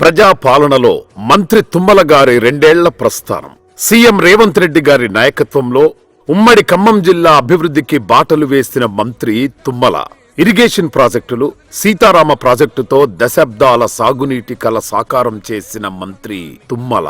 ప్రజాపాలనలో మంత్రి తుమ్మల గారి రెండేళ్ళ ప్రస్థానం. సీఎం రేవంత్ రెడ్డి గారి నాయకత్వంలో ఉమ్మడి ఖమ్మం జిల్లా అభివృద్ధికి బాటలు వేసిన మంత్రి తుమ్మల. ఇరిగేషన్ ప్రాజెక్టులు సీతారామ ప్రాజెక్టుతో దశాబ్దాల సాగునీటి కల సాకారం చేసిన మంత్రి తుమ్మల.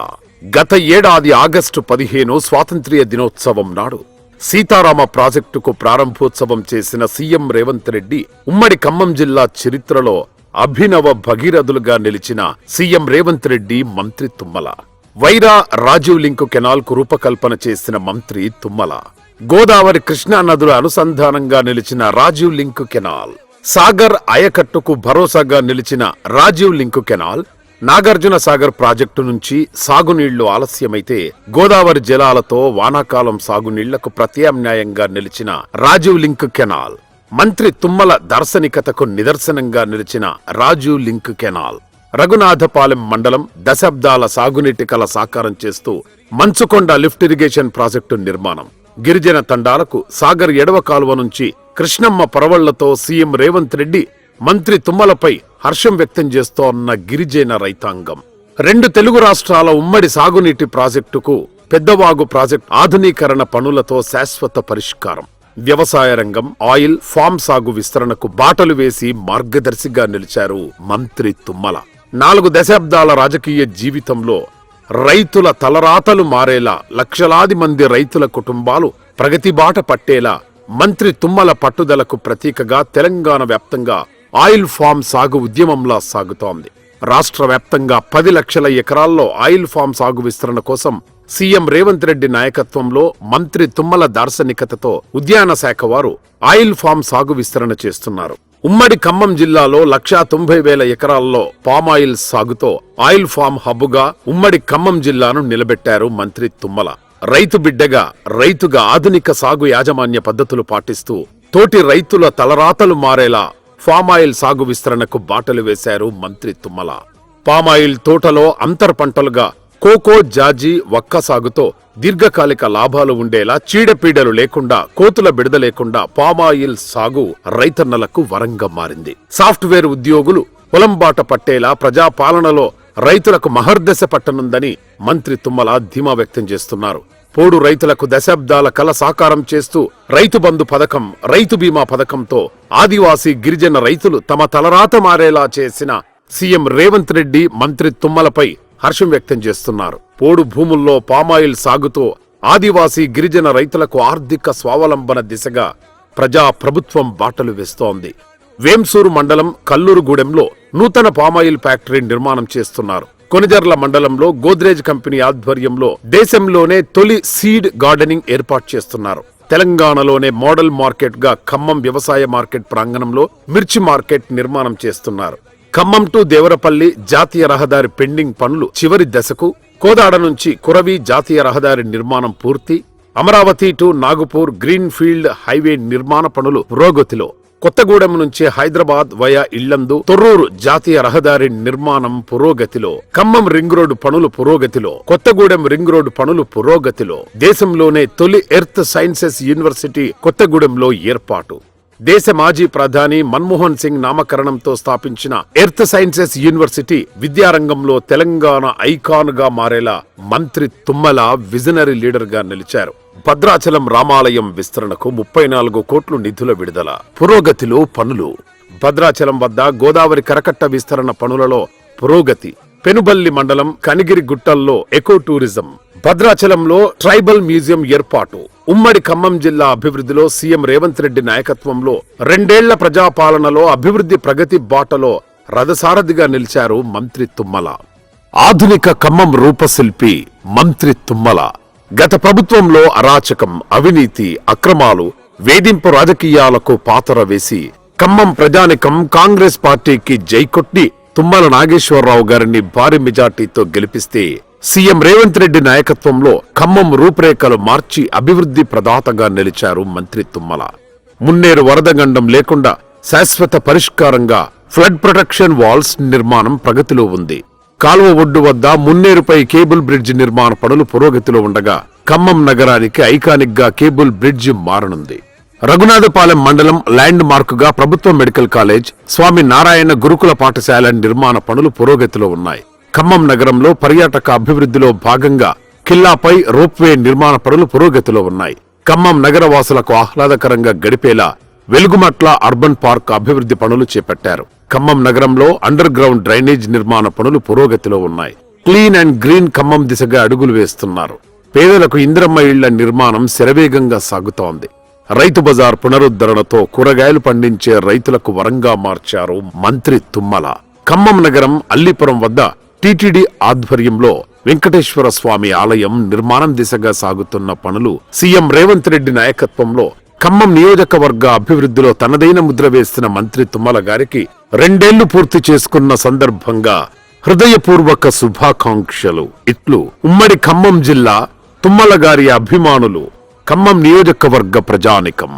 గత ఏడాది ఆగస్టు పదిహేను స్వాతంత్ర్య దినోత్సవం నాడు సీతారామ ప్రాజెక్టుకు ప్రారంభోత్సవం చేసిన సీఎం రేవంత్ రెడ్డి ఉమ్మడి ఖమ్మం జిల్లా చరిత్రలో అభినవ భగీరథులుగా నిలిచిన సీఎం రేవంత్ రెడ్డి మంత్రి తుమ్మల. వైరా రాజీవ్ లింకు కెనాల్కు రూపకల్పన చేసిన మంత్రి తుమ్మల. గోదావరి కృష్ణా నదుల అనుసంధానంగా నిలిచిన రాజీవ్ లింకు కెనాల్. సాగర్ అయకట్టుకు భరోసాగా నిలిచిన Rajiv link canal Nagarjuna Sagar project నుంచి సాగునీళ్ళు ఆలస్యమైతే గోదావరి జలాలతో వానాకాలం సాగునీళ్ళకు ప్రత్యామ్నాయంగా నిలిచిన రాజీవ్ లింక్ కెనాల్. మంత్రి తుమ్మల దార్శనికతకు నిదర్శనంగా నిలిచిన రాజు లింక్ కెనాల్. రఘునాథపాలెం మండలం దశాబ్దాల సాగునీటి కల సాకారం చేస్తూ మంచుకొండ లిఫ్ట్ ఇరిగేషన్ ప్రాజెక్టు నిర్మాణం. గిరిజన తండాలకు సాగర్ ఎడవ కాలువ నుంచి కృష్ణమ్మ పరవళ్ళతో సీఎం రేవంత్ రెడ్డి మంత్రి తుమ్మలపై హర్షం వ్యక్తం చేస్తోన్న గిరిజన రైతాంగం. రెండు తెలుగు రాష్ట్రాల ఉమ్మడి సాగునీటి ప్రాజెక్టుకు పెద్దవాగు ప్రాజెక్టు ఆధునీకరణ పనులతో శాశ్వత పరిష్కారం. వ్యవసాయ రంగం ఆయిల్ ఫామ్ సాగు విస్తరణకు బాటలు వేసి మార్గదర్శిగా నిలిచారు మంత్రి తుమ్మల. నాలుగు దశాబ్దాల రాజకీయ జీవితంలో రైతుల తలరాతలు మారేలా లక్షలాది మంది రైతుల కుటుంబాలు ప్రగతి బాట పట్టేలా మంత్రి తుమ్మల పట్టుదలకు ప్రతీకగా తెలంగాణ వ్యాప్తంగా ఆయిల్ ఫామ్ సాగు ఉద్యమంలా సాగుతోంది. రాష్ట్ర వ్యాప్తంగా పది లక్షల ఎకరాల్లో ఆయిల్ ఫామ్ సాగు విస్తరణ కోసం సీఎం రేవంత్ రెడ్డి నాయకత్వంలో మంత్రి తుమ్మల దార్శనికతతో ఉద్యాన శాఖ వారు ఆయిల్ ఫామ్ సాగు విస్తరణ చేస్తున్నారు. ఉమ్మడి ఖమ్మం జిల్లాలో లక్షా తొంభై వేల ఎకరాల్లో పామాయిల్ సాగుతో ఆయిల్ ఫామ్ హబ్బుగా ఉమ్మడి ఖమ్మం జిల్లాను నిలబెట్టారు మంత్రి తుమ్మల. రైతు బిడ్డగా రైతుగా ఆధునిక సాగు యాజమాన్య పద్ధతులు పాటిస్తూ తోటి రైతుల తలరాతలు మారేలా ఫామాయిల్ సాగు విస్తరణకు బాటలు వేశారు మంత్రి తుమ్మల. పామాయిల్ తోటలో అంతర్ పంటలుగా కోకో జాజి వక్క సాగుతో దీర్ఘకాలిక లాభాలు ఉండేలా చీడపీడలు లేకుండా కోతుల బిడద లేకుండా పామాయిల్ సాగు రైతన్నలకు వరంగా మారింది. సాఫ్ట్వేర్ ఉద్యోగులు పొలంబాట పట్టేలా ప్రజాపాలనలో రైతులకు మహర్దశ పట్టనుందని మంత్రి తుమ్మల ధీమా వ్యక్తం చేస్తున్నారు. పోడు రైతులకు దశాబ్దాల కల సాకారం చేస్తూ రైతు బంధు పథకం రైతు బీమా పథకంతో ఆదివాసీ గిరిజన రైతులు తమ తలరాత మారేలా చేసిన సీఎం రేవంత్ రెడ్డి మంత్రి తుమ్మలపై హర్షం వ్యక్తం చేస్తున్నారు. పోడు భూముల్లో పామాయిల్ సాగుతో ఆదివాసీ గిరిజన రైతులకు ఆర్థిక స్వావలంబన దిశగా ప్రజా ప్రభుత్వం బాటలు వేస్తోంది. వేంసూరు మండలం కల్లూరుగూడెంలో నూతన పామాయిల్ ఫ్యాక్టరీ నిర్మాణం చేస్తున్నారు. కొనిజర్ల మండలంలో గోద్రేజ్ కంపెనీ ఆధ్వర్యంలో దేశంలోనే తొలి సీడ్ గార్డెనింగ్ ఏర్పాటు చేస్తున్నారు. తెలంగాణలోనే మోడల్ మార్కెట్గా ఖమ్మం వ్యవసాయ మార్కెట్ ప్రాంగణంలో మిర్చి మార్కెట్ నిర్మాణం చేస్తున్నారు. ఖమ్మం టు దేవరపల్లి జాతీయ రహదారి పెండింగ్ పనులు చివరి దశకు కోదాడ నుంచి కురవి జాతీయ రహదారి నిర్మాణం పూర్తి. Amaravati to Nagpur green field highway నిర్మాణ పనులు పురోగతిలో. కొత్తగూడెం నుంచి హైదరాబాద్ వయా ఇళ్ళందు తొర్రూరు జాతీయ రహదారి నిర్మాణం పురోగతిలో. ఖమ్మం రింగ్ రోడ్డు పనులు పురోగతిలో. కొత్తగూడెం రింగ్ రోడ్డు పనులు పురోగతిలో. దేశంలోనే తొలి ఎర్త్ సైన్సెస్ యూనివర్సిటీ కొత్తగూడెంలో ఏర్పాటు. దేశ మాజీ ప్రధాని మన్మోహన్ సింగ్ నామకరణంతో స్థాపించిన ఎర్త్ సైన్సెస్ యూనివర్సిటీ విద్యారంగంలో తెలంగాణ ఐకాన్గా మారేలా మంత్రి తుమ్మల విజనరీ లీడర్గా నిలిచారు. భద్రాచలం రామాలయం విస్తరణకు ముప్పై నాలుగు కోట్లు నిధుల విడుదల. పురోగతిలో పనులు. భద్రాచలం వద్ద గోదావరి కరకట్ట విస్తరణ పనులలో పురోగతి. పెనుబల్లి మండలం కనిగిరి గుట్టల్లో ఎకో టూరిజం. భద్రాచలంలో ట్రైబల్ మ్యూజియం ఏర్పాటు. ఉమ్మడి ఖమ్మం జిల్లా అభివృద్ధిలో సీఎం రేవంత్ రెడ్డి నాయకత్వంలో రెండేళ్ళ ప్రజాపాలనలో అభివృద్ధి ప్రగతి బాటలో రథసారథిగా నిలిచారు మంత్రి తుమ్మల. ఆధునిక ఖమ్మం రూపశిల్పి మంత్రి తుమ్మల. గత ప్రభుత్వంలో అరాచకం అవినీతి అక్రమాలు వేధింపు రాజకీయాలకు పాతర వేసి ఖమ్మం ప్రజానికం కాంగ్రెస్ పార్టీకి జైకొట్టి తుమ్మల నాగేశ్వరరావు గారిని భారీ మెజార్టీతో గెలిపిస్తే సీఎం రేవంత్ రెడ్డి నాయకత్వంలో ఖమ్మం రూపురేఖలు మార్చి అభివృద్ధి ప్రదాతగా నిలిచారు మంత్రి తుమ్మల. మున్నేరు వరదగండం లేకుండా శాశ్వత పరిష్కారంగా ఫ్లడ్ ప్రొటెక్షన్ వాల్స్ నిర్మాణం ప్రగతిలో ఉంది. కాలువ ఒడ్డు వద్ద మున్నేరుపై కేబుల్ బ్రిడ్జ్ నిర్మాణ పనులు పురోగతిలో ఉండగా ఖమ్మం నగరానికి ఐకానిక్గా కేబుల్ బ్రిడ్జ్ మారనుంది. రఘునాథపాలెం మండలం ల్యాండ్ మార్కుగా ప్రభుత్వ మెడికల్ కాలేజ్ స్వామి నారాయణ గురుకుల పాఠశాల నిర్మాణ పనులు పురోగతిలో ఉన్నాయి. ఖమ్మం నగరంలో పర్యాటక అభివృద్ధిలో భాగంగా కిల్లాపై రోప్వే నిర్మాణ పనులు పురోగతిలో ఉన్నాయి. ఖమ్మం నగర వాసులకు ఆహ్లాదకరంగా గడిపేలా వెలుగుమట్ల అర్బన్ పార్క్ అభివృద్ధి పనులు చేపట్టారు. ఖమ్మం నగరంలో అండర్ గ్రౌండ్ డ్రైనేజ్ నిర్మాణ పనులు పురోగతిలో ఉన్నాయి. క్లీన్ అండ్ గ్రీన్ ఖమ్మం దిశగా అడుగులు వేస్తున్నారు. పేదలకు ఇందిరమ్మ ఇళ్ళ నిర్మాణం శరవేగంగా సాగుతోంది. రైతు బజార్ పునరుద్ధరణతో కూరగాయలు పండించే రైతులకు వరంగా మార్చారు మంత్రి తుమ్మల. ఖమ్మం నగరం అల్లిపురం వద్ద టిటిడి ఆధ్వర్యంలో వెంకటేశ్వర స్వామి ఆలయం నిర్మాణం దిశగా సాగుతున్న పనులు సీఎం రేవంత్ రెడ్డి నాయకత్వంలో ఖమ్మం నియోజకవర్గ అభివృద్ధిలో తనదైన ముద్ర వేస్తున్న మంత్రి తుమ్మల గారికి రెండేళ్ళు పూర్తి చేసుకున్న సందర్భంగా హృదయపూర్వక శుభాకాంక్షలు. ఇట్లు ఉమ్మడి ఖమ్మం జిల్లా తుమ్మల గారి అభిమానులు ఖమ్మం నియోజకవర్గ ప్రజానికం.